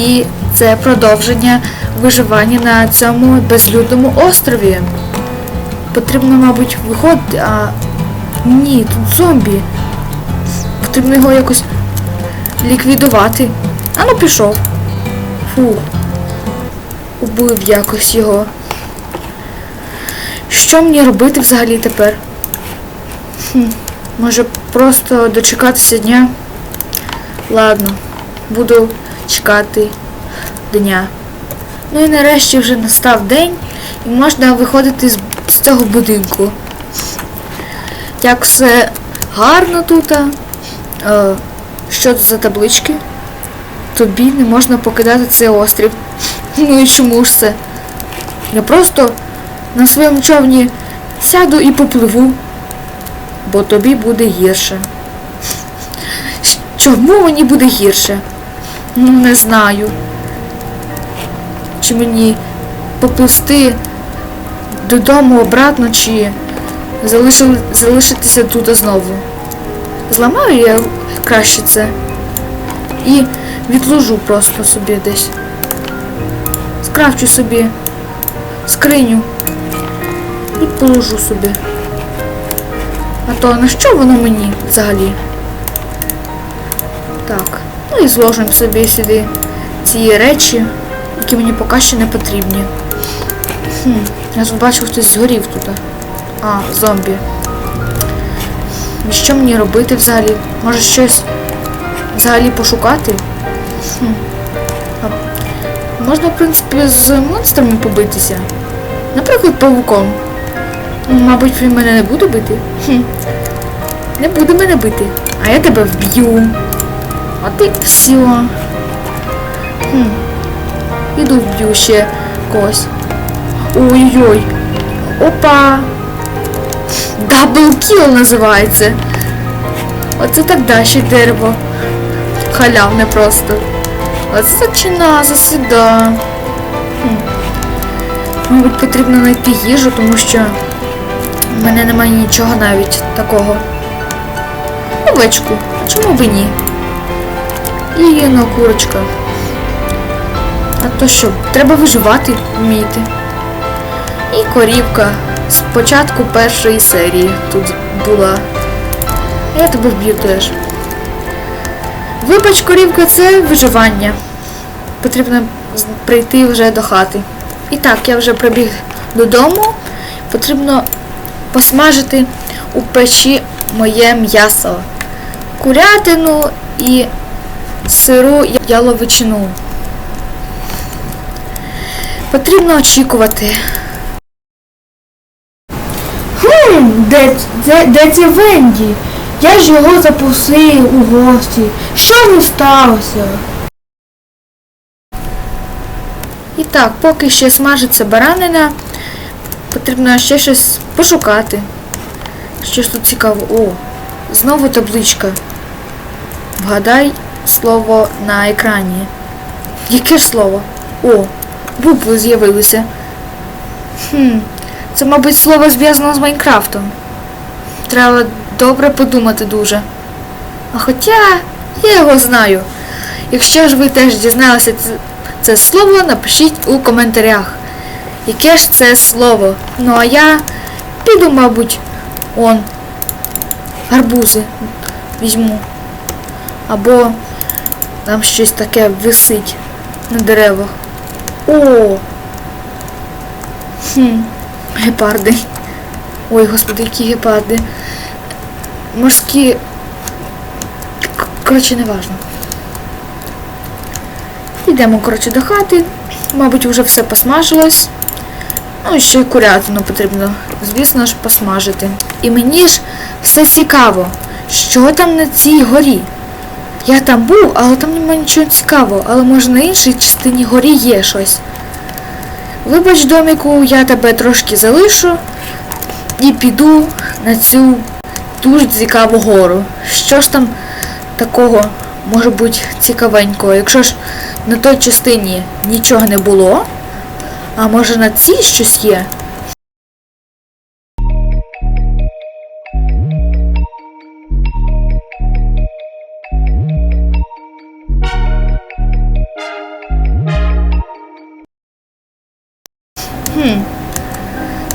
І це продовження виживання на цьому безлюдному острові. Потрібно, мабуть, виходити, а ні, тут зомбі. Потрібно його якось ліквідувати. А ну пішов. Фу. Убив якось його. Що мені робити взагалі тепер? Хм, може просто дочекатися дня? Ладно, буду чекати дня. Ну і нарешті вже настав день і можна виходити з, з цього будинку. Як все гарно тут. Е, що це за таблички? Тобі не можна покидати цей острів. Ну і чому ж це? Я просто на своєму човні сяду і попливу, бо тобі буде гірше. Чому мені буде гірше? Ну, не знаю. Чи мені поплисти додому обратно, чи залишили, залишитися тут знову. Зламаю я краще це. І відложу просто собі десь. Скрафчу собі скриню і положу собі. А то на що воно мені взагалі? Так, і зложимо собі сюди ці речі, які мені поки що не потрібні. Хм, я тут бачив, хтось згорів тут. А, зомбі. І що мені робити взагалі? Може щось взагалі пошукати? Хм. Можна, в принципі, з монстрами побитися. Наприклад, павуком. Ну, Мабуть, він мене не буде бити. Хм. Не буде мене бити. А я тебе вб'ю. От і все. Хм. Іду вб'ю ще когось. Ой-ой-ой. Опа. Даблкіл називається. Оце так далі дерево. Халявне просто. Оце чина засіда. Мабуть, потрібно знайти їжу, тому що в мене немає нічого навіть такого. Овечку. Чому б ні? І ну, курочка. А то що, треба виживати вміти. І корівка з початку першої серії тут була. Я тебе вб'ю теж. Вибач, корівка, це виживання. Потрібно прийти вже до хати. І так, я вже прибіг додому. Потрібно посмажити у печі моє м'ясо. Курятину і сиру яловичину. Потрібно очікувати. Хм, де, де, де це Венді? Я ж його запросив у гості. Що не сталося? І так, поки ще смажиться баранина, потрібно ще щось пошукати. Що ж тут цікаво? О, знову табличка. Вгадай слово на екрані. Яке ж слово? О, букви з'явилися. Хм, це, мабуть, слово зв'язано з Майнкрафтом. Треба добре подумати дуже. А хоча я його знаю. Якщо ж ви теж дізналися це, це слово, напишіть у коментарях. Яке ж це слово? Ну а я піду, мабуть, он, гарбузи візьму. Або там щось таке висить на деревах. О! Хм, гепарди. Ой, господи, які гепарди. Морські. Коротше, не важно. Йдемо, коротше, до хати. Мабуть, вже все посмажилось. Ну, ще й курятину потрібно, звісно ж, посмажити. І мені ж все цікаво, що там на цій горі. Я там був, але там немає нічого цікавого, але може на іншій частині горі є щось. Вибач, доміку, я тебе трошки залишу і піду на цю дуже цікаву гору. Що ж там такого може бути цікавенького? Якщо ж на той частині нічого не було, а може на цій щось є?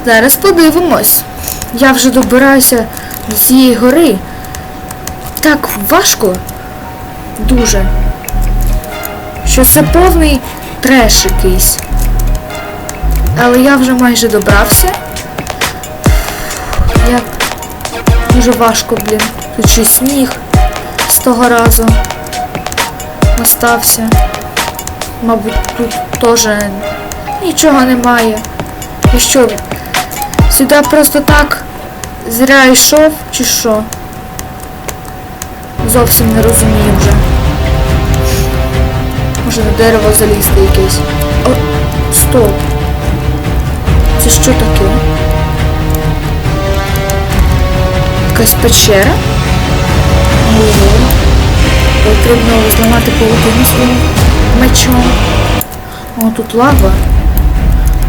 Зараз подивимось. Я вже добираюся до цієї гори. Так важко. Дуже. Що це повний треш якийсь. Але я вже майже добрався. Як дуже важко, блін. Тут ще сніг з того разу остався. Мабуть, тут теж нічого немає. І що? Сюди просто так зря йшов чи що? Зовсім не розумію вже. Може на дерево залізти якесь. О, стоп. Це що таке? Якась печера? Ого. Потрібно зламати паутину своїм мечом. О, тут лава.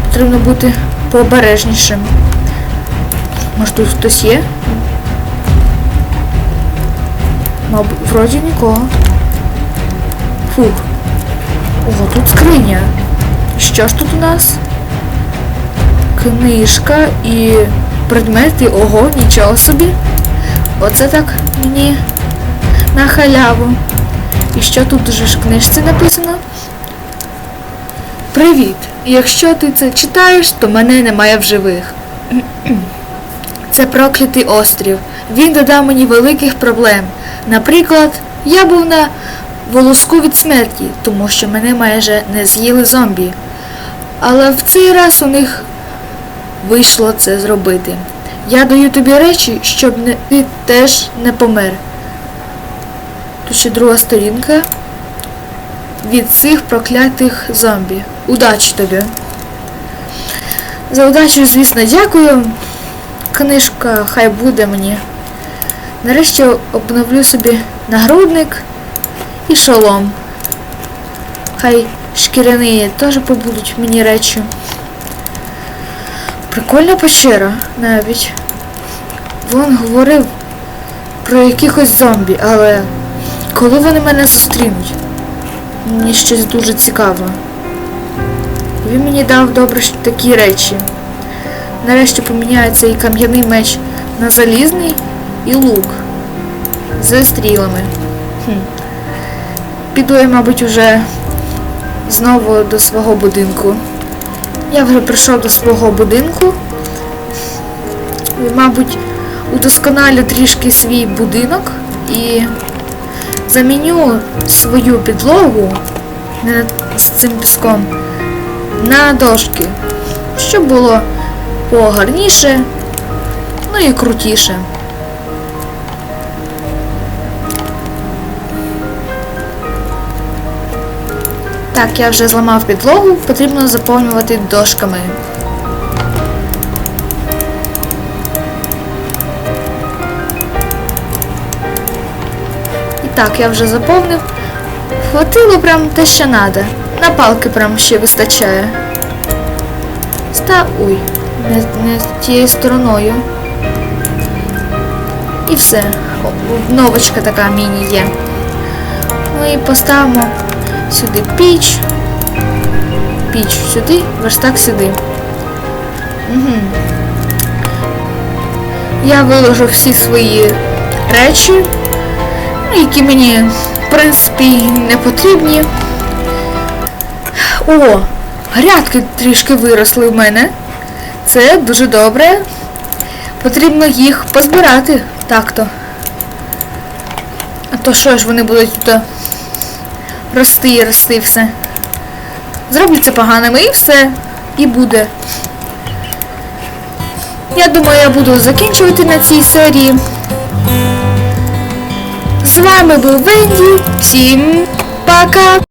Потрібно бути пообережнішим. Може тут хтось є? Мабуть, вроді нікого. Фух. Ого, тут скриня. Що ж тут у нас? Книжка і предмети. Ого, нічого собі. Оце так мені на халяву. І що тут же ж книжці написано? Привіт! Якщо ти це читаєш, то мене немає в живих. Це проклятий острів. Він додав мені великих проблем. Наприклад, я був на волоску від смерті, тому що мене майже не з'їли зомбі. Але в цей раз у них вийшло це зробити. Я даю тобі речі, щоб не, ти теж не помер. Тут ще друга сторінка. Від цих проклятих зомбі. Удачі тобі. За удачу, звісно, дякую. Книжка хай буде мені. Нарешті обновлю собі нагрудник і шолом. Хай шкіряні теж побудуть мені речі. Прикольна пещера навіть. Вон говорив про якихось зомбі, але коли вони мене зустрінуть? Мені щось дуже цікаво. Він мені дав добре такі речі. Нарешті поміняю цей кам'яний меч на залізний і лук з стрілами. Хм. Піду я, мабуть, уже знову до свого будинку. Я вже прийшов до свого будинку. І, мабуть, удосконалю трішки свій будинок і заміню свою підлогу з цим піском на дошки, щоб було погарніше, ну і крутіше. Так, я вже зламав підлогу, потрібно заповнювати дошками. І так, я вже заповнив. Хватило прям те, що треба. На палки прям ще вистачає. Ста... Ой, не, не тією стороною. І все. О, Обновочка така міні є. І поставимо сюди піч. Піч сюди, верстак сюди. Угу. Я виложу всі свої речі, які мені, в принципі, не потрібні. О, грядки трішки виросли в мене. Це дуже добре. Потрібно їх позбирати так-то. А то що ж вони будуть тут рости і рости все. Зробляться поганими і все. І буде. Я думаю, я буду закінчувати на цій серії. З вами був Венді. Всім пока!